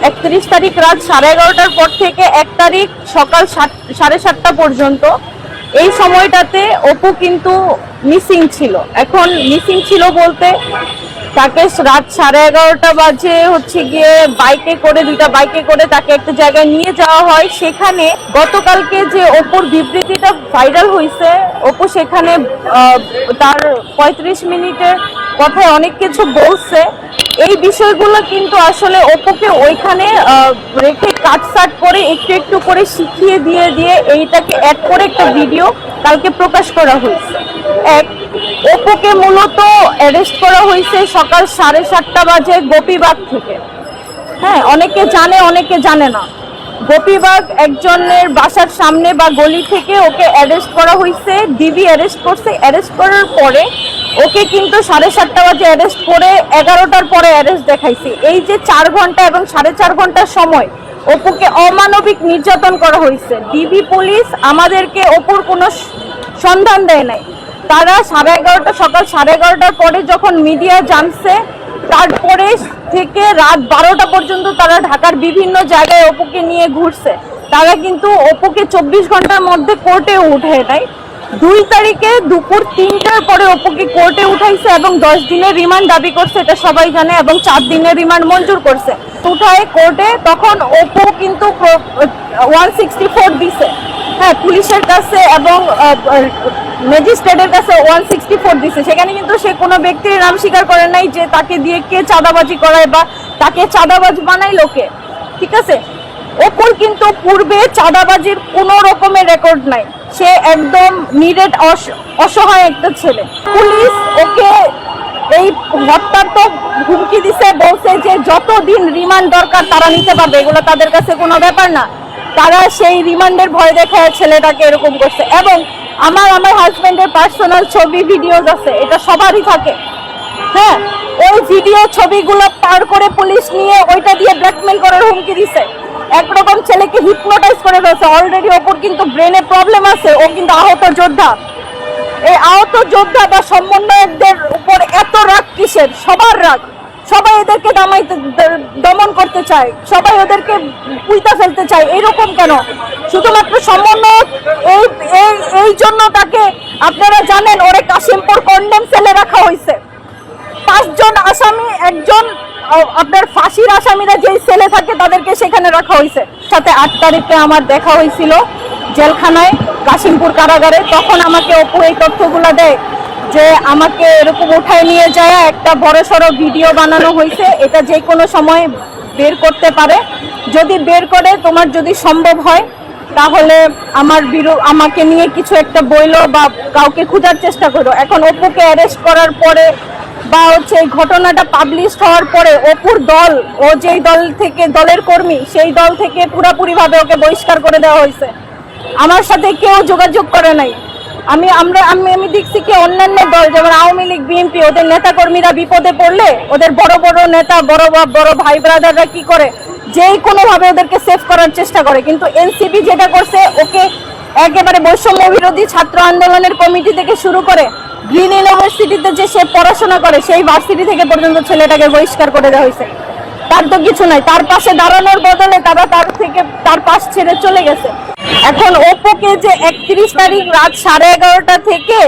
একত্রিশ তারিখ রাত সাড়ে এগারোটার পর থেকে এক তারিখ সকাল সাত- সাড়ে সাতটা পর্যন্ত। এই সময়টাতে অপু কিন্তু মিসিং ছিল। এখন মিসিং ছিল বলতে তাকে রাত সাড়ে এগারোটা বাজে হচ্ছে গিয়ে বাইকে করে, দুইটা বাইকে করে তাকে একটা জায়গায় নিয়ে যাওয়া হয়। সেখানে গতকালকে যে অপুর বিবৃতিটা ভাইরাল হয়েছে অপু সেখানে তার পঁয়ত্রিশ মিনিটের কথায় অনেক কিছু বলছে। এই বিষয়গুলো কিন্তু আসলে ওপোকে ওইখানে রেখে কাটসাট করে একটু একটু করে শিখিয়ে দিয়ে দিয়ে এইটাকে অ্যাড করে একটা ভিডিও কালকে প্রকাশ করা হয়েছে। এক ওপোকে মূলত অ্যারেস্ট করা হয়েছে সকাল সাড়ে সাতটা বাজে গোপীবাগ থেকে। হ্যাঁ অনেকে জানে অনেকে জানে না। গোপীবাগ একজনের বাসার সামনে বা গলি থেকে ওকে অ্যারেস্ট করা হয়েছে ডিবি অ্যারেস্ট করছে। অ্যারেস্ট করার পরে ওকে কিন্তু সাড়ে সাতটা বাজে অ্যারেস্ট করে এগারোটার পরে অ্যারেস্ট দেখাইছে। এই যে চার ঘণ্টা এবং সাড়ে চার ঘণ্টার সময় অপুকে অমানবিক নির্যাতন করা হয়েছে। ডিবি পুলিশ আমাদেরকে অপুর কোনো সন্ধান দেয় নাই। তারা সাড়ে এগারোটা সকাল সাড়ে এগারোটার পরে যখন মিডিয়া জানছে তারপরে থেকে রাত বারোটা পর্যন্ত তারা ঢাকার বিভিন্ন জায়গায় অপুকে নিয়ে ঘুরছে। তারা কিন্তু অপুকে চব্বিশ ঘণ্টার মধ্যে কোর্টে উঠে নেয় দুই তারিখে দুপুর তিনটার পরে অপুকে কোর্টে উঠাইছে এবং দশ দিনের রিমান্ড দাবি করছে, এটা সবাই জানে, এবং চার দিনের রিমান্ড মঞ্জুর করছে। উঠায় কোর্টে, তখন অপু কিন্তু ওয়ান সিক্সটি ফোর দিছে। হ্যাঁ পুলিশের কাছে এবং ম্যাজিস্ট্রেটের কাছে ওয়ান সিক্সটি ফোর দিছে। সেখানে কিন্তু সে কোনো ব্যক্তির নাম স্বীকার করে নাই যে তাকে দিয়ে কে চাঁদাবাজি করায় বা তাকে চাঁদাবাজ বানাই লোকে ঠিক আছে? অপুর কিন্তু পূর্বে চাঁদাবাজির কোনো রকমের রেকর্ড নাই। সে একদম নিরেট অসহায় একটা ছেলে। পুলিশ ওকে এই হত্যার তো হুমকি দিছে, বলছে যে যতদিন রিমান্ড দরকার তারা নিতে পারবে। এগুলো তাদের কাছে কোনো ব্যাপার না। তারা সেই রিমান্ডের ভয় দেখায় ছেলেটাকে এরকম করছে। এবং আমার আমার হাজবেন্ডের পার্সোনাল ছবি ভিডিওস আছে, এটা সবারই থাকে। হ্যাঁ ওই ভিডিও ছবিগুলো পার করে পুলিশ নিয়ে ওইটা দিয়ে ব্ল্যাকমেল করার হুমকি দিছে। একরকম ছেলেকে হিপনোটাইজ করে ফেলছে। অলরেডি ওপর কিন্তু ব্রেনে প্রবলেম আছে, ও কিন্তু আহত যোদ্ধা। এই আহত যোদ্ধা বা সমন্বয়কদের উপর এত রাগ কিসের? সবার রাগ। সবাই এদেরকে দামাইতে দমন করতে চায়। সবাই ওদেরকে পুইতা ফেলতে চায়। এরকম কেন? শুধুমাত্র সমন্বয়ক, এই এই এই জন্য তাকে আপনারা জানেন, ওরে কাশিমপুর কন্ডেম সেলে রাখা হয়েছে পাঁচজন আসামি, একজন আপনার ফাঁসির আসামিরা যেই সেলে থাকে, তাদেরকে সেখানে রাখা হয়েছে সাথে আট তারিখে আমার দেখা হয়েছিল জেলখানায়, কাশিমপুর কারাগারে। তখন আমাকে অপু এই তথ্যগুলো দেয়। যে আমাকে এরকম উঠায় নিয়ে যায়, একটা বড় সড়ো ভিডিও বানানো হয়েছে, এটা যে কোনো সময় বের করতে পারে। যদি বের করে, তোমার যদি সম্ভব হয়, তাহলে আমার বিরু আমাকে নিয়ে কিছু একটা বইলো বা কাউকে খোঁজার চেষ্টা করো। এখন অপুকে অ্যারেস্ট করার পরে বা হচ্ছে এই ঘটনাটা পাবলিশ হওয়ার পরে অপুর দল, ও যেই দল থেকে দলের কর্মী, সেই দল থেকে পুরাপুরি ভাবে ওকে বহিষ্কার করে দেওয়া হয়েছে। আমার সাথে কেউ যোগাযোগ করে নাই। আমি, আমরা, আমি আমি দেখছি কি অন্যান্য দল, যেমন আওয়ামী লীগ, বিএনপি, ওদের নেতা কর্মীরা বিপদে পড়লে ওদের বড় বড় নেতা, বড় বড় ভাই ব্রাদাররা কি করে? যেই কোনো ভাবে ওদেরকে সেভ করার চেষ্টা করে। কিন্তু এনসিপি যেটা করছে, ওকে একেবারে বৈষম্য বিরোধী ছাত্র আন্দোলনের কমিটি থেকে শুরু করে গ্রিন ইউনিভার্সিটিতে যে সে পড়াশোনা করে, সেই ভার্সিটি থেকে পর্যন্ত ছেলেটাকে বহিষ্কার করে দেওয়া হয়েছে। তার তো কিছু নাই। তার পাশে দাঁড়ানোর বদলে তারা তার থেকে, তার পাশ ছেড়ে চলে গেছে। এখন ওপোকে যে একত্রিশ তারিখ রাত সাড়ে এগারোটা থেকে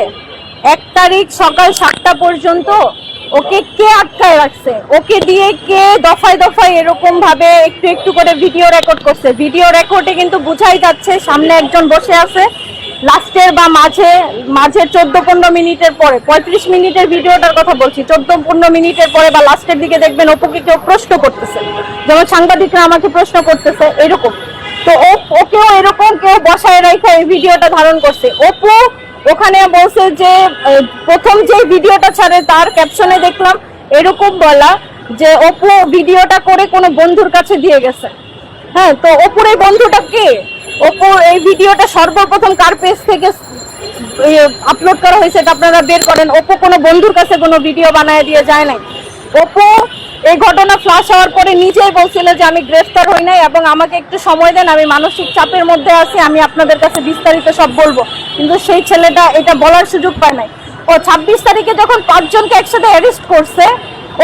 এক তারিখ সকাল সাতটা পর্যন্ত ওকে কে আটকায় রাখছে? ওকে দিয়ে কে দফায় দফায় এরকম ভাবে একটু একটু করে ভিডিও রেকর্ড করছে। ভিডিও রেকর্ডে কিন্তু বুঝাই যাচ্ছে সামনে একজন বসে আছে। লাস্টের বা মাঝে মাঝে চোদ্দ পনেরো মিনিটের পরে, পঁয়ত্রিশ মিনিটের ভিডিওটার কথা বলছি, চোদ্দ পনেরো মিনিটের পরে বা লাস্টের দিকে দেখবেন অপুকে কেউ প্রশ্ন করতেছে। যেমন সাংবাদিকরা আমাকে প্রশ্ন করতেছে, এরকম। তো ওকেও এরকম কেউ বসায় রেখে এই ভিডিওটা ধারণ করছে। অপু ওখানে বলছে যে প্রথম যে ভিডিওটা ছাড়ে তার ক্যাপশনে দেখলাম, এরকম বলা যে, অপু ভিডিওটা করে কোনো বন্ধুর কাছে দিয়ে গেছে। হ্যাঁ তো অপুর এই বন্ধুটা কে? অপু এই ভিডিওটা সর্বপ্রথম কার পেজ থেকে আপলোড করা হয়েছে এটা আপনারা বের করেন। অপু কোনো বন্ধুর কাছে কোনো ভিডিও বানায় দিয়ে যায় নাই। অপু এই ঘটনা ফ্লাশ হওয়ার পরে নিজেই বলছিল যে আমি গ্রেফতার হই নাই এবং আমাকে একটু সময় দেন, আমি মানসিক চাপের মধ্যে আছি, আমি আপনাদের কাছে বিস্তারিত সব বলব। কিন্তু সেই ছেলেটা এটা বলার সুযোগ পায় নাই। ও ছাব্বিশ তারিখে যখন পাঁচজনকে একসাথে অ্যারেস্ট করছে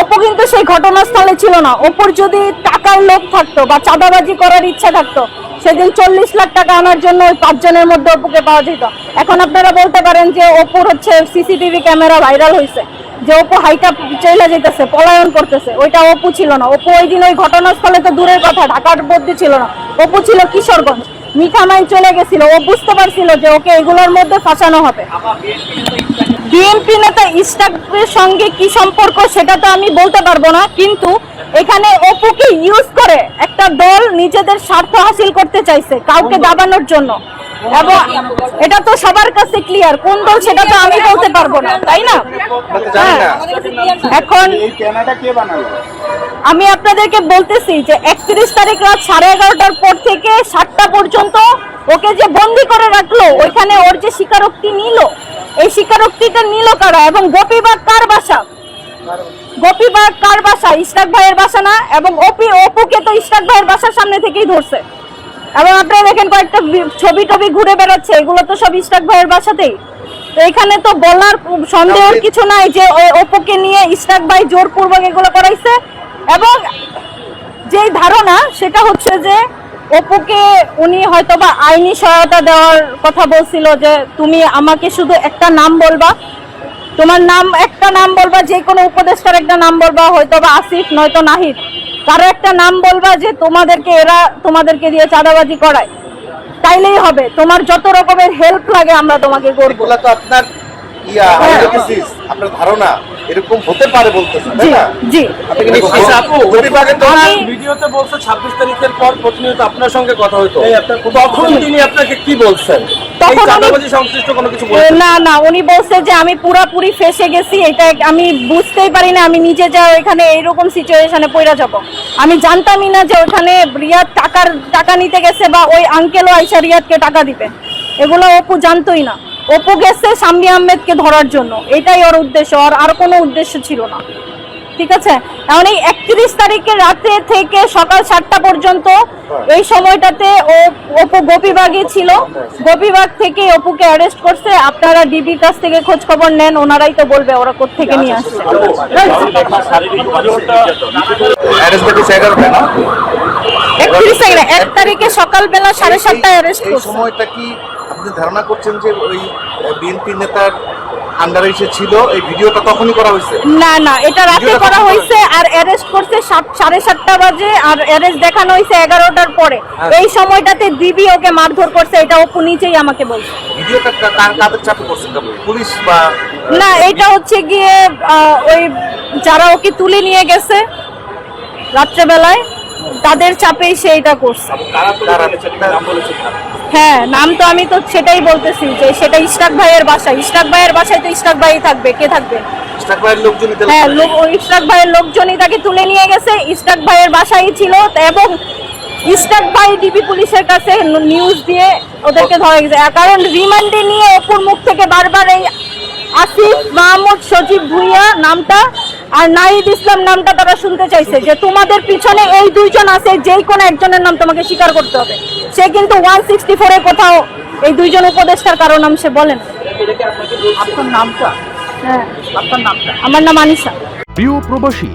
অপু কিন্তু সেই ঘটনাস্থলে ছিল না। অপুর যদি টাকার লোভ থাকতো বা চাঁদাবাজি করার ইচ্ছা থাকতো, সেদিন চল্লিশ লাখ টাকা আনার জন্য ওই পাঁচজনের মধ্যে অপুকে পাওয়া যেত। এখন আপনারা বলতে পারেন যে অপুর হচ্ছে সিসিটিভি ক্যামেরা ভাইরাল হয়েছে যে অপু হাইটা চলে যেতেছে পলায়ন করতেছে ওইটা অপু ছিল না। অপু ওই দিন ওই ঘটনাস্থলে তো দূরের কথা ঢাকার মধ্যে ছিল না। অপু ছিল কিশোরগঞ্জ। মিঠামাইন চলে গেছিল ও বুঝতে পারছিল যে ওকে এগুলোর মধ্যে ফাঁসানো হবে। বিএনপি নেতা ইস্টাকের সঙ্গে কি সম্পর্ক সেটা তো আমি বলতে পারব না কিন্তু এখানে অপুকে ইউজ করে? একটা দল নিজেদের স্বার্থ হাসিল করতে চাইছে কাউকে দাবানোর জন্য। এবং এটা তো সবার কাছে ক্লিয়ার কোন দল সেটা তো আমি বলতে পারব না তাই না? হ্যাঁ। এখন আমি আপনাদেরকে বলতেছি যে একত্রিশ তারিখ রাত সাড়ে এগারোটার পর থেকে সাতটা পর্যন্ত ওকে যে বন্দি করে রাখল ওইখানে ওর যে স্বীকারোক্তি নিল এই স্বীকারোক্তিটা নিল কারা? এবং গোপীবাগ কার বাসা? গোপীবাগ কার বাসা? ইস্টাক ভাইয়ের বাসা না এবং অপি অপুকে তো ইস্টাক ভাইয়ের বাসার সামনে থেকেই ধরছে। এবং আপনারা দেখেন কয়েকটা ছবি টবি ঘুরে বেড়াচ্ছে এগুলো তো সব ইস্টাক ভাইয়ের বাসাতেই। তো এখানে তো বলার সন্দেহের কিছু নাই যে ওই অপুকে নিয়ে ইস্টাক ভাই জোরপূর্বক এগুলো করাইছে। এবং যেই ধারণা সেটা হচ্ছে যে অপুকে উনি হয়তোবা আইনি সহায়তা দেওয়ার কথা বলছিল যে তুমি আমাকে শুধু একটা নাম বলবা তোমার নাম, একটা নাম বলবা, যে কোনো উপদেষ্টার একটা নাম বলবা, হয়তো বা আসিফ, নয়তো নাহিদ। কারও একটা নাম বলবা যে তোমাদেরকে, এরা তোমাদেরকে দিয়ে চাঁদাবাজি করায়। তাইলেই হবে। তোমার যত রকমের হেল্প লাগে আমরা তোমাকে করব। তো আপনার ইয়া হ্যাঁ। আপনার ধারণা এরকম হতে পারে বলতেছেন তাই না? জি। আপনি কি নিশ্চিত? আপু, গরিবাগের তো। আমি- ভিডিওতে বলছে ছাব্বিশ তারিখের পর প্রতিনিয়ত আপনার সঙ্গে কথা হতো তখন তিনি আপনাকে কি বলছেন? এই তখন আমি- চাঁদাবাজি সংশ্লিষ্ট কোনো কিছু এ, বলছেন? না না উনি বলছে যে আমি পুরাপুরি ফেসে গেছি এটা আমি বুঝতেই পারি না আমি নিজে যা এখানে এইরকম সিচুয়েশনে পড়ে যাব। আমি জানতামই না যে ওখানে রিয়াদ টাকার টাকা নিতে গেছে বা ওই আঙ্কেলও আইসা রিয়াদকে টাকা দিবে এগুলো অপু জানতোই না। অপু গেছে সাম্মি আহমেদকে ধরার জন্য এটাই ওর উদ্দেশ্য আর আর কোনো উদ্দেশ্য ছিল না ঠিক আছে এখন এই একত্রিশ তারিখে রাতে থেকে সকাল সাতটা পর্যন্ত এই সময়টাতে ও অপু গোপীবাগে ছিল গোপীবাগ থেকে অপুকে অ্যারেস্ট করছে আপনারা ডিবির কাছ থেকে খোঁজ খবর নেন ওনারাই তো বলবে ওরা কোথেকে নিয়ে আসছে অ্যারেস্ট করতেছে না একত্রিশ তারিখে এক তারিখে সকালবেলা সাড়ে সাতটায় অ্যারেস্ট করছে সময়টা কি আপনি ধারণা করছেন যে ওই বিএনপি নেতার আন্ডারে এসে ছিল এই ভিডিওটা তখনই করা হয়েছে? না না এটা রাতে করা হয়েছে আর অ্যারেস্ট করছে সাড়ে সাতটা বাজে আর অ্যারেস্ট দেখানো হয়েছে এগারোটার পরে। এই সময়টাতে দিবি ওকে মারধর করছে এটা অপু নিজেই আমাকে বলছে। ভিডিওটা কার কাদের চাপে করছে? পুলিশ বা না এটা হচ্ছে গিয়ে আহ, ওই যারা ওকে তুলে নিয়ে গেছে রাত্রেবেলায় তাদের চাপেই সে এটা করছে। হ্যাঁ নাম তো আমি তো সেটাই বলতেছি যে সেটা ইস্টাক ভাইয়ের বাসা। ইস্টাক ভাইয়ের বাসায় তো ইস্টাক ভাই থাকবে কে থাকবে? স্টাক ভাইয়ের লোকজনই হ্যাঁ লোক ইস্টাক ভাইয়ের লোকজনই তাকে তুলে নিয়ে গেছে। ইস্টাক ভাইয়ের বাসায় ছিল এবং ইস্টাক ভাই ডিবি পুলিশের কাছে নিউজ দিয়ে ওদেরকে ধরা গেছে। কারণ রিমান্ডে নিয়ে অপুর মুখ থেকে বারবার এই আসিফ মাহমুদ সজীব ভুইয়া নামটা আর নাহিদ ইসলাম নামটা তারা শুনতে চাইছে যে তোমাদের পিছনে এই দুইজন আছে যেই কোনো একজনের নাম তোমাকে স্বীকার করতে হবে। সে কিন্তু ওয়ান সিক্সটি ফোরে কোথাও এই দুইজন উপদেষ্টার কারও নাম সে বলেন আপনার নামটা? হ্যাঁ। আপনার নামটা? আমার নাম আনিশা প্রিয় প্রবাসী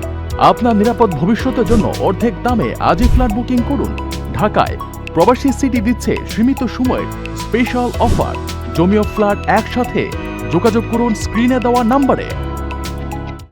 আপনার নিরাপদ ভবিষ্যতের জন্য অর্ধেক দামে আজই ফ্ল্যাট বুকিং করুন। ঢাকায় প্রবাসী সিটি দিচ্ছে সীমিত সময়ের স্পেশাল অফার জমিও ফ্ল্যাট একসাথে যোগাযোগ করুন স্ক্রিনে দেওয়া নাম্বারে